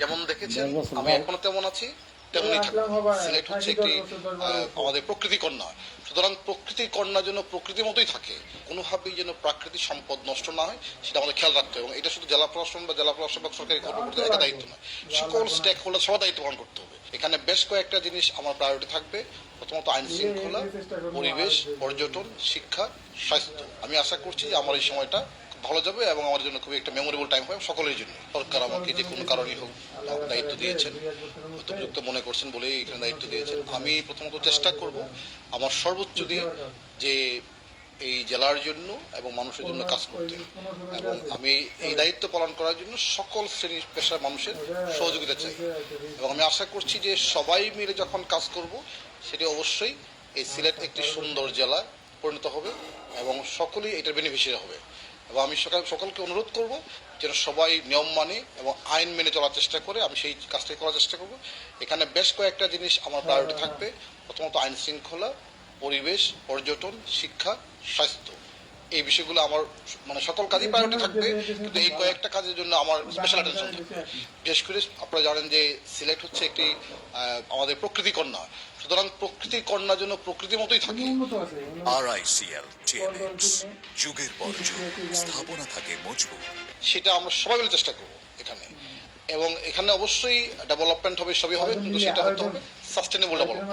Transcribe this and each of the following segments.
যেমন দেখেছেন আমি এখনও তেমন আছি তেমনই থাকব সিলেট হচ্ছে একটি। আমাদের প্রকৃতি কন্যা। সুতরাং প্রকৃতির কন্যা যেন প্রকৃতির মতোই থাকে কোনোভাবেই যেন প্রাকৃতিক সম্পদ নষ্ট না হয় সেটা আমাদের খেয়াল রাখতে হবে। এবং এটা শুধু জেলা প্রশাসন বা জেলা প্রশাসন বা সরকারি কর্মকর্তার একা দায়িত্ব নয়। সকল স্টেক হোল্ডার সবার দায়িত্ব পালন করতে হবে। এখানে বেশ কয়েকটা জিনিস আমার প্রায়োরিটি থাকবে। প্রথমত আইন শৃঙ্খলা পরিবেশ পর্যটন শিক্ষা স্বাস্থ্য। আমি আশা করছি যে আমার এই সময়টা ভালো যাবে এবং আমার জন্য খুবই একটা মেমোরেবল টাইম হবে সকলের জন্য। সরকার আমাকে যে কোনো কারণেই হোক দায়িত্ব দিয়েছেন উপযুক্ত মনে করছেন বলেই এখানে দায়িত্ব দিয়েছেন। আমি প্রথমত চেষ্টা করব আমার সর্বোচ্চ দিয়ে যে এই জেলার জন্য এবং মানুষের জন্য কাজ করতে। এবং আমি এই দায়িত্ব পালন করার জন্য সকল শ্রেণির পেশার মানুষের সহযোগিতা চাই। এবং আমি আশা করছি যে সবাই মিলে যখন কাজ করব, সেটি অবশ্যই এই সিলেট একটি সুন্দর জেলা পরিণত হবে এবং সকলেই এটার বেনিফিশিয়ারি হবে। এবং আমি সকাল সকলকে অনুরোধ করব যেন সবাই নিয়ম মানে এবং আইন মেনে চলার চেষ্টা করে, আমি সেই কাজটাই করার চেষ্টা করব। এখানে বেশ কয়েকটা জিনিস আমার প্রায়োরিটি থাকবে। প্রথমত আইন শৃঙ্খলা, পরিবেশ, পর্যটন, শিক্ষা, স্বাস্থ্য। এই বিষয়গুলো আমার মানে সকল কাজই প্রায়োরিটি থাকবে কিন্তু এই কয়েকটা কাজের জন্য আমার স্পেশাল অ্যাটেনশন থাকবে। বিশেষ করে আপনারা জানেন যে সিলেক্ট হচ্ছে একটি আমাদের প্রকৃতি কন্যা। সুতরাং প্রকৃতির কন্যার জন্য প্রকৃতির মতোই থাকে। উন্নত আছে উন্নত। আরআইসিএল চ্যালেঞ্জ যুগের পর যুগ। স্থাপনা থাকে মজবুত। সেটা আমরা সবাই মিলে চেষ্টা করব এখানে। এবং এখানে অবশ্যই ডেভেলপমেন্ট হবে সবই হবে কিন্তু সেটা হতে হবে সাস্টেনেবল ডেভেলপমেন্ট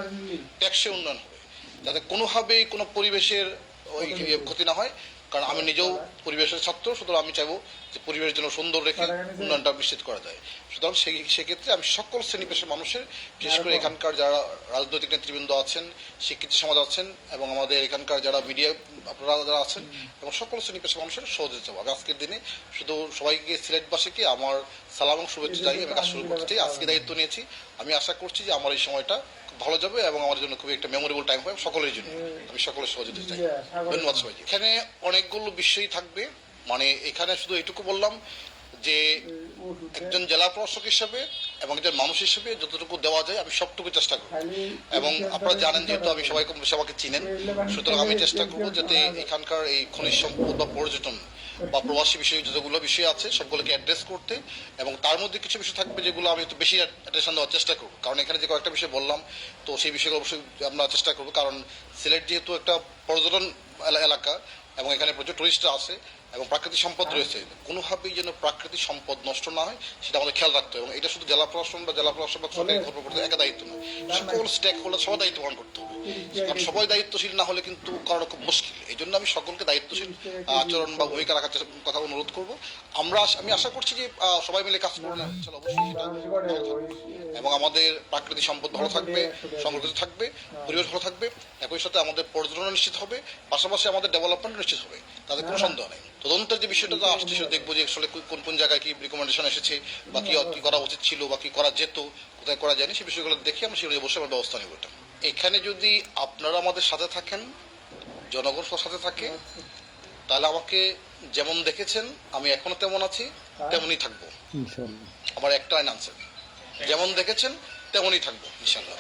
ট্যাক্সে উন্নয়ন হবে। যাতে কোনোভাবেই কোনো পরিবেশের ওই ক্ষতি না হয় কারণ আমি নিজেও পরিবেশের ছাত্র সুতরাং আমি চাইব যে পরিবেশ যেন সুন্দর রেখে উন্নয়নটা নিশ্চিত করা যায়। সুতরাং সেই সেক্ষেত্রে আমি সকল শ্রেণি পেশার মানুষের বিশেষ করে এখানকার যারা রাজনৈতিক নেতৃবৃন্দ আছেন শিক্ষিত সমাজ আছেন এবং আমাদের এখানকার যারা মিডিয়া আপনারা যারা আছেন এবং সকল শ্রেণি পেশার মানুষের সহযোগিতা হবে আমি আজকের দিনে শুধু সবাইকে সিলেটবাসীকে আমার সালাম এবং শুভেচ্ছা জানিয়ে আমি কাজ শুরু করতে চাই আজকে দায়িত্ব নিয়েছি। আমি আশা করছি যে আমার এই সময়টা ভালো যাবে এবং আমার জন্য খুবই একটা মেমোরেবল টাইম হবে সকলের জন্য। আমি সকলের সহযোগিতা চাই। ধন্যবাদ সবাইকে। এখানে অনেকগুলো বিষয়ই থাকবে। মানে এখানে শুধু এটুকু বললাম যে একজন জেলা প্রশাসক হিসেবে এবং একজন মানুষ হিসেবে যতটুকু দেওয়া যায় আমি সবটুকু চেষ্টা করব। এবং আপনারা জানেন যেহেতু আমি সবাই। কম বেশি আমাকে চিনেন সুতরাং আমি চেষ্টা করব যাতে এখানকার এই খনিজ সম্পদ বা পর্যটন বা প্রবাসী বিষয়ে যতগুলো বিষয় আছে, সবগুলোকে অ্যাড্রেস করতে এবং তার মধ্যে কিছু বিষয় থাকবে যেগুলো আমি একটু বেশি অ্যাটেনশন দেওয়ার চেষ্টা করব। কারণ এখানে যে কয়েকটা বিষয় বললাম, তো সেই বিষয়গুলো অবশ্যই আমরা চেষ্টা করব। কারণ সিলেট যেহেতু একটা পর্যটন এলা- এলাকা এবং এখানে প্রচুর টুরিস্টরা আছে এবং প্রাকৃতিক সম্পদ রয়েছে। কোনোভাবেই যেন প্রাকৃতিক সম্পদ নষ্ট না হয় সেটা আমাদের খেয়াল রাখতে হবে। এবং এটা শুধু জেলা প্রশাসন বা জেলা প্রশাসন বা সরকারি কর্মকর্তার একা দায়িত্ব নয়। সকল স্টেক হোল্ডার সবার দায়িত্ব পালন করতে হবে। কারণ সবাই দায়িত্বশীল না হলে কিন্তু কারণ খুব মুশকিল। এই জন্য আমি সকলকে দায়িত্বশীল আচরণ বা ভূমিকা রাখার কথা অনুরোধ করব। আমরা আমি আশা করছি যে সবাই মিলে কাজ করলে। এবং আমাদের প্রাকৃতিক সম্পদ ভালো থাকবে সংরক্ষিত থাকবে পরিবেশ ভালো থাকবে। একই সাথে আমাদের পর্যটন নিশ্চিত হবে। পাশাপাশি আমাদের ডেভেলপমেন্ট নিশ্চিত হবে। তাদের কোনো সন্দেহ নেই। তদন্তের যে বিষয়টা তো আসছে সেটা দেখব যে আসলে কোন কোন জায়গায় কি রিকমেন্ডেশন এসেছে বা কি কি করা উচিত ছিল বা কি করা যেত কোথায় করা যায়নি সেই বিষয়গুলো দেখে আমরা সেগুলো অবশ্যই আমরা ব্যবস্থা নেব এটা। এখানে যদি আপনারা আমাদের সাথে থাকেন জনগণ সাথে থাকে তাহলে আমাকে যেমন দেখেছেন আমি এখনও তেমন আছি তেমনই থাকব। আমার একটা আনসার। যেমন দেখেছেন তেমনই থাকব ইনশাল্লাহ।